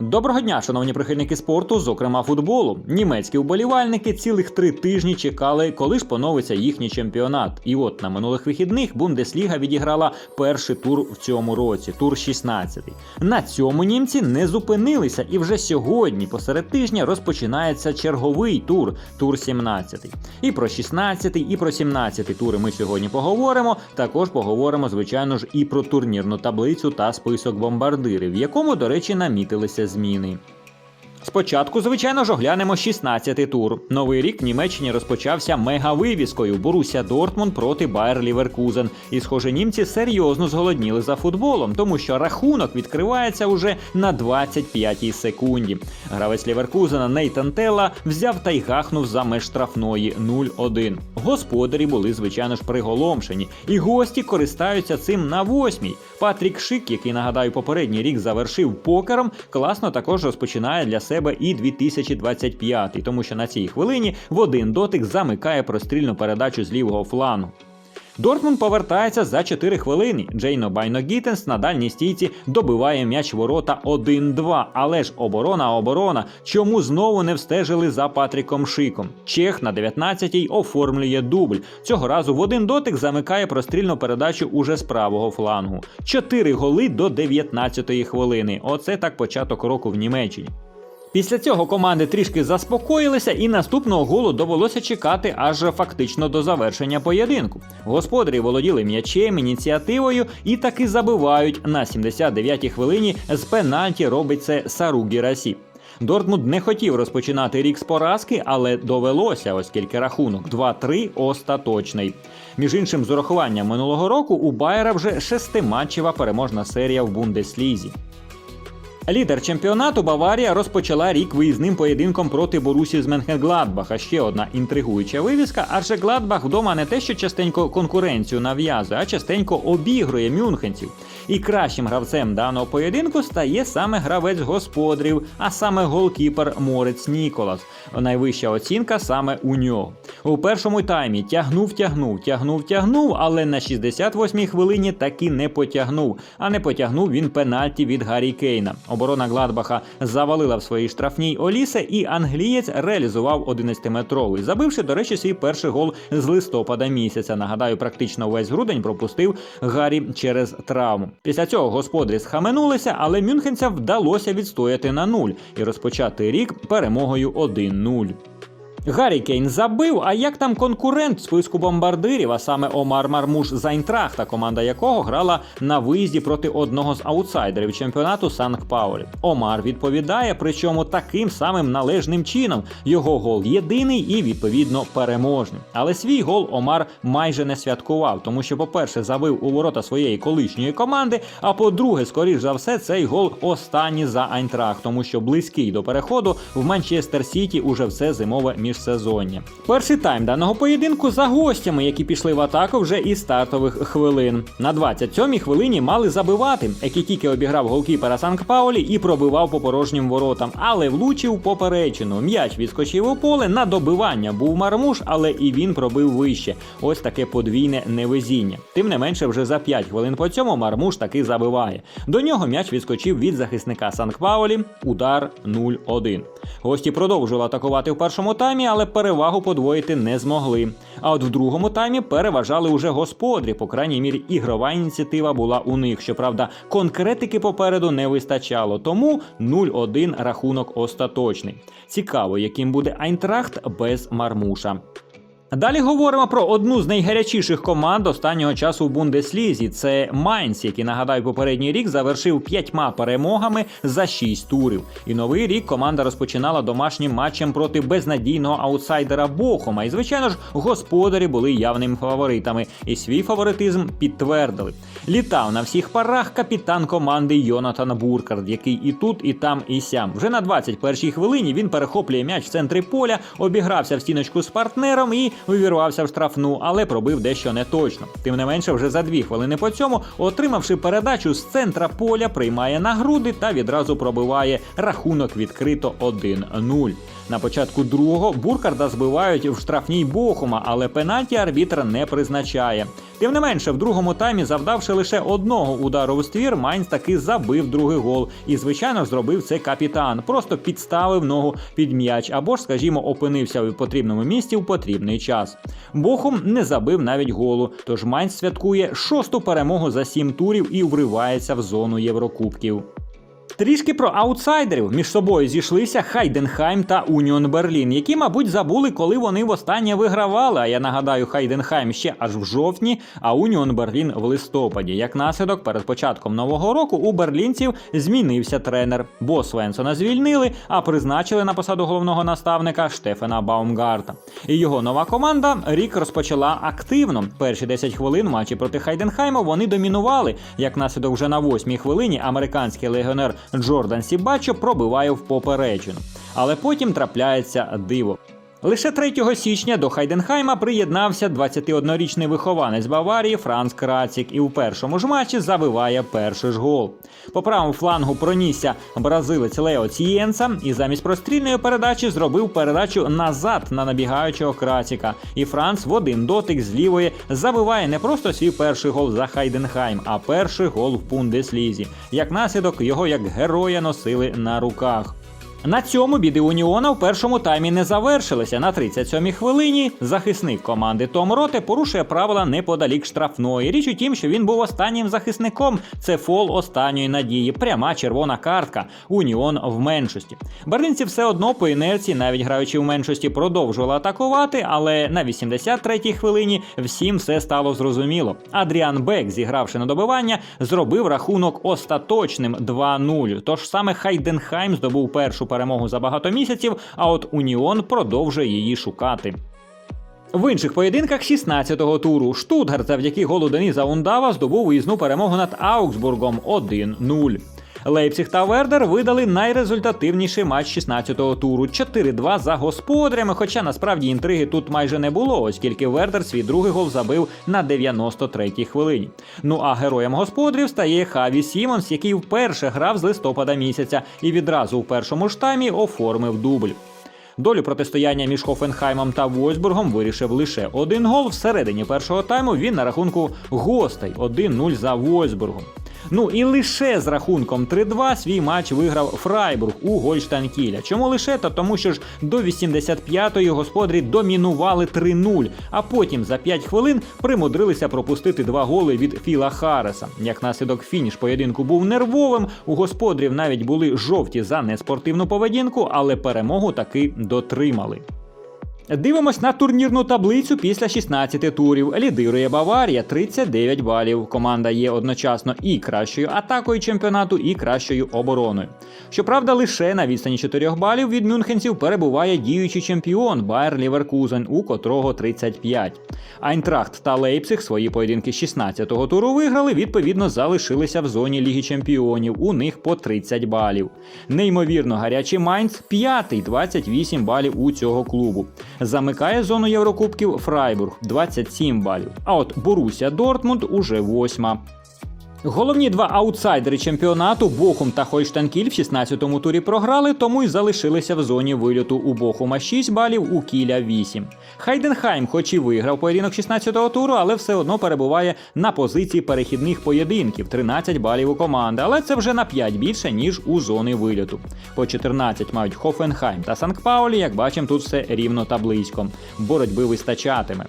Доброго дня, шановні прихильники спорту, зокрема футболу. Німецькі вболівальники цілих три тижні чекали, коли ж поновиться їхній чемпіонат. І от на минулих вихідних Бундесліга відіграла перший тур в цьому році, тур 16. На цьому німці не зупинилися, і вже сьогодні, посеред тижня, розпочинається черговий тур, тур 17. І про 16, і про 17 тури ми сьогодні поговоримо. Також поговоримо, звичайно ж, і про турнірну таблицю та список бомбардирів, в якому, до речі, намітилися зміни. Спочатку, звичайно ж, оглянемо 16-й тур. Новий рік в Німеччині розпочався мегавивіскою Боруся Дортмунд проти Байер Ліверкузен. І, схоже, німці серйозно зголодніли за футболом, тому що рахунок відкривається уже на 25-й секунді. Гравець Ліверкузена Нейтан Телла взяв та й гахнув за меж штрафної 0-1. Господарі були, звичайно ж, приголомшені, і гості користаються цим на восьмій. Патрік Шик, який нагадаю, попередній рік завершив покером, класно також розпочинає для себе і 2025, тому що на цій хвилині в один дотик замикає прострільну передачу з лівого флангу. Дортмунд повертається за 4 хвилини. Джейно Байно Гітенс на дальній стійці добиває м'яч ворота 1-2. Але ж оборона, оборона. Чому знову не встежили за Патріком Шиком? Чех на 19-й оформлює дубль. Цього разу в один дотик замикає прострільну передачу уже з правого флангу. 4 голи до 19-ї хвилини. Оце так початок року в Німеччині. Після цього команди трішки заспокоїлися, і наступного голу довелося чекати аж фактично до завершення поєдинку. Господарі володіли м'ячем, ініціативою і таки забивають на 79-й хвилині. З пенальті робить це Сару Гірасі. Дортмунд не хотів розпочинати рік з поразки, але довелося, оскільки рахунок 2-3 остаточний. Між іншим, з урахуванням минулого року у Байера вже шестиматчева переможна серія в Бундеслізі. Лідер чемпіонату Баварія розпочала рік виїзним поєдинком проти Борусі з Менхенгладбаха. Ще одна інтригуюча вивіска, адже Гладбах вдома не те, що частенько конкуренцію нав'язує, а частенько обігрує мюнхенців. І кращим гравцем даного поєдинку стає саме гравець господарів, а саме голкіпер Морець Ніколас. Найвища оцінка саме у нього. У першому таймі тягнув, тягнув, тягнув, тягнув, але на 68-й хвилині таки не потягнув. А не потягнув він пенальті від Гаррі Кейна. Оборона Гладбаха завалила в своїй штрафній Олісе, і англієць реалізував 11-метровий, забивши, до речі, свій перший гол з листопада місяця. Нагадаю, практично весь грудень пропустив Гаррі через травму. Після цього господарі схаменулися, але мюнхенцям вдалося відстояти на нуль і розпочати рік перемогою 1-0. Гаррі Кейн забив, а як там конкурент списку бомбардирів, а саме Омар Мармуш з Айнтрахта, команда якого грала на виїзді проти одного з аутсайдерів чемпіонату Санкт Паулі. Омар відповідає, причому таким самим належним чином. Його гол єдиний і відповідно переможний. Але свій гол Омар майже не святкував, тому що, по-перше, забив у ворота своєї колишньої команди. А по-друге, скоріш за все, цей гол останній за Айнтрахт, тому що близький до переходу в Манчестер Сіті уже все зимове міжсезоння. Перший тайм даного поєдинку за гостями, які пішли в атаку вже із стартових хвилин. На 27-й хвилині мали забивати, який тільки обіграв голкіпера Санкт Паулі і пробивав по порожнім воротам, але влучив поперечину. М'яч відскочив у поле. На добивання був мармуш, але і він пробив вище. Ось таке подвійне невезіння. Тим не менше, вже за 5 хвилин по цьому мармуш таки забиває. До нього м'яч відскочив від захисника Санкт Паулі. Удар 0-1. Гості продовжували атакувати в першому таймі, але перевагу подвоїти не змогли. А от в другому таймі переважали уже господарі. По крайній мірі, ігрова ініціатива була у них. Щоправда, конкретики попереду не вистачало, тому 0-1 рахунок остаточний. Цікаво, яким буде Айнтрахт без Мармуша. Далі говоримо про одну з найгарячіших команд останнього часу в Бундеслізі. Це Майнц, який нагадаю, попередній рік завершив п'ятьма перемогами за шість турів. І новий рік команда розпочинала домашнім матчем проти безнадійного аутсайдера Бохома. І звичайно ж, господарі були явними фаворитами, і свій фаворитизм підтвердили. Літав на всіх парах капітан команди Йонатан Буркард, який і тут, і там, і сям. Вже на 21-й хвилині він перехоплює м'яч в центрі поля, обігрався в стіночку з партнером і увірвався в штрафну, але пробив дещо не точно. Тим не менше, вже за дві хвилини по цьому, отримавши передачу з центра поля, приймає на груди та відразу пробиває рахунок відкрито 1-0. На початку другого Буркарда збивають в штрафній Бохума, але пенальті арбітр не призначає. Тим не менше, в другому таймі, завдавши лише одного удару у ствір, Майнц таки забив другий гол. І, звичайно, зробив це капітан. Просто підставив ногу під м'яч або ж, скажімо, опинився у потрібному місці в потрібний час. Бохум не забив навіть голу. Тож Майнц святкує шосту перемогу за сім турів і вривається в зону Єврокубків. Трішки про аутсайдерів між собою зійшлися Хайденхайм та Уніон Берлін, які, мабуть, забули, коли вони востаннє вигравали. А я нагадаю, Хайденхайм ще аж в жовтні, а Уніон Берлін в листопаді. Як наслідок, перед початком нового року у берлінців змінився тренер. Бо Свенсона звільнили, а призначили на посаду головного наставника Штефена Баумгарта. І його нова команда рік розпочала активно. Перші 10 хвилин матчі проти Хайденхайма вони домінували. Як наслідок, вже на восьмій хвилині американський легіонер Джордан Сібачо пробиває в попереджену. Але потім трапляється диво. Лише 3 січня до Хайденхайма приєднався 21-річний вихованець Баварії Франц Крацік і у першому ж матчі забиває перший ж гол. По правому флангу пронісся бразилець Лео Цієнса і замість прострільної передачі зробив передачу назад на набігаючого Краціка. І Франц в один дотик з лівої забиває не просто свій перший гол за Хайденхайм, а перший гол в Бундеслізі. Як наслідок його як героя носили на руках. На цьому біди Уніона в першому таймі не завершилися. На 37-й хвилині захисник команди Том Роте порушує правила неподалік штрафної. Річ у тім, що він був останнім захисником. Це фол останньої надії. Пряма червона картка. Уніон в меншості. Берлінці все одно по інерції, навіть граючи в меншості, продовжували атакувати, але на 83-й хвилині всім все стало зрозуміло. Адріан Бек, зігравши на добивання, зробив рахунок остаточним 2-0. Тож саме Хайденхайм здобув першу перемогу за багато місяців, а от Уніон продовжує її шукати. В інших поєдинках 16-го туру Штутгарт завдяки голу Деніза Ундава здобув виїзну перемогу над Аугсбургом 1-0. Лейпціг та Вердер видали найрезультативніший матч 16-го туру 4-2 за господарями. Хоча насправді інтриги тут майже не було, оскільки Вердер свій другий гол забив на 93-й хвилині. Ну а героєм господарів стає Хаві Сімонс, який вперше грав з листопада місяця і відразу у першому ж таймі оформив дубль. Долю протистояння між Хофенхаймом та Войсбургом вирішив лише один гол. Всередині першого тайму він на рахунку гостей 1-0 за Войсбургом. Ну і лише з рахунком 3-2 свій матч виграв Фрайбург у Гольштанкіля. Чому лише? Та тому що ж до 85-ї господарі домінували 3-0, а потім за 5 хвилин примудрилися пропустити два голи від Філа Хареса. Як наслідок фініш поєдинку був нервовим, у господарів навіть були жовті за неспортивну поведінку, але перемогу таки дотримали. Дивимось на турнірну таблицю після 16 турів. Лідирує Баварія 39 балів. Команда є одночасно і кращою атакою чемпіонату, і кращою обороною. Щоправда, лише на відстані 4 балів від мюнхенців перебуває діючий чемпіон Байер Ліверкузен, у котрого 35. Айнтрахт та Лейпциг свої поєдинки 16-го туру виграли, відповідно залишилися в зоні Ліги Чемпіонів. У них по 30 балів. Неймовірно, гарячий Майнц п'ятий 28 балів у цього клубу. Замикає зону Єврокубків Фрайбург 27 балів. А от Боруся Дортмунд уже восьма. Головні два аутсайдери чемпіонату Бохум та Хольштанкіль в 16-му турі програли, тому й залишилися в зоні вильоту у Бохума 6 балів, у Кіля 8. Хайденхайм, хоч і виграв поєдинок 16-го туру, але все одно перебуває на позиції перехідних поєдинків 13 балів у команди, але це вже на 5 більше, ніж у зони вильоту. По 14 мають Хофенхайм та Санкт-Паулі, як бачимо, тут все рівно та близько. Боротьби вистачатиме.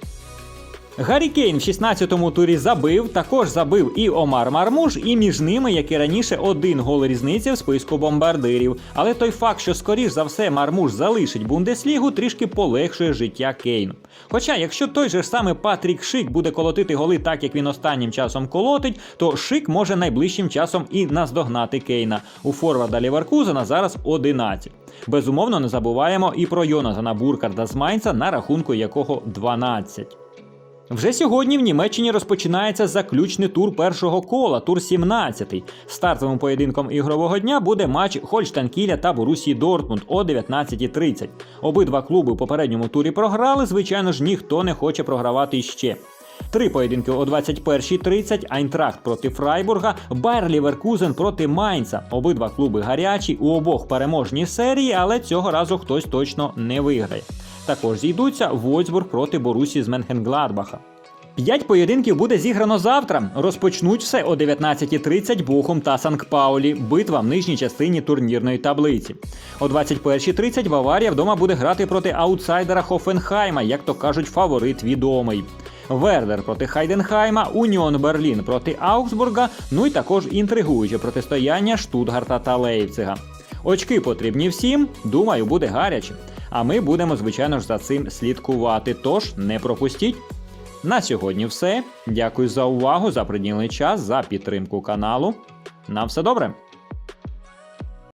Гаррі Кейн в 16-му турі забив, також забив і Омар Мармуш, і між ними, як і раніше, один гол різниці в списку бомбардирів. Але той факт, що скоріш за все Мармуш залишить Бундеслігу, трішки полегшує життя Кейну. Хоча, якщо той же ж саме Патрік Шик буде колотити голи так, як він останнім часом колотить, то Шик може найближчим часом і наздогнати Кейна. У форварда Ліверкузена зараз 11. Безумовно, не забуваємо і про Йонатана Буркарда з Майнца, на рахунку якого 12. Вже сьогодні в Німеччині розпочинається заключний тур першого кола, тур 17. Стартовим поєдинком ігрового дня буде матч Хольштанкіля та Борусії Дортмунд о 19.30. Обидва клуби у попередньому турі програли. Звичайно ж, ніхто не хоче програвати іще. Три поєдинки о 21.30, Айнтрахт проти Фрайбурга, Байер Ліверкузен проти Майнца. Обидва клуби гарячі, у обох переможні серії, але цього разу хтось точно не виграє. Також зійдуться Вольсбург проти Борусі з Менхенгладбаха. П'ять поєдинків буде зіграно завтра. Розпочнуть все о 19.30 Бохум та Санкт-Паулі. Битва в нижній частині турнірної таблиці. О 21.30 Баварія вдома буде грати проти аутсайдера Хофенхайма, як то кажуть, фаворит відомий. Вердер проти Хайденхайма, Уніон Берлін проти Аугсбурга, ну і також інтригуюче протистояння Штутгарта та Лейпцига. Очки потрібні всім, думаю, буде гаряче. А ми будемо, звичайно ж, за цим слідкувати. Тож не пропустіть. На сьогодні все. Дякую за увагу, за приділений час, за підтримку каналу. На все добре!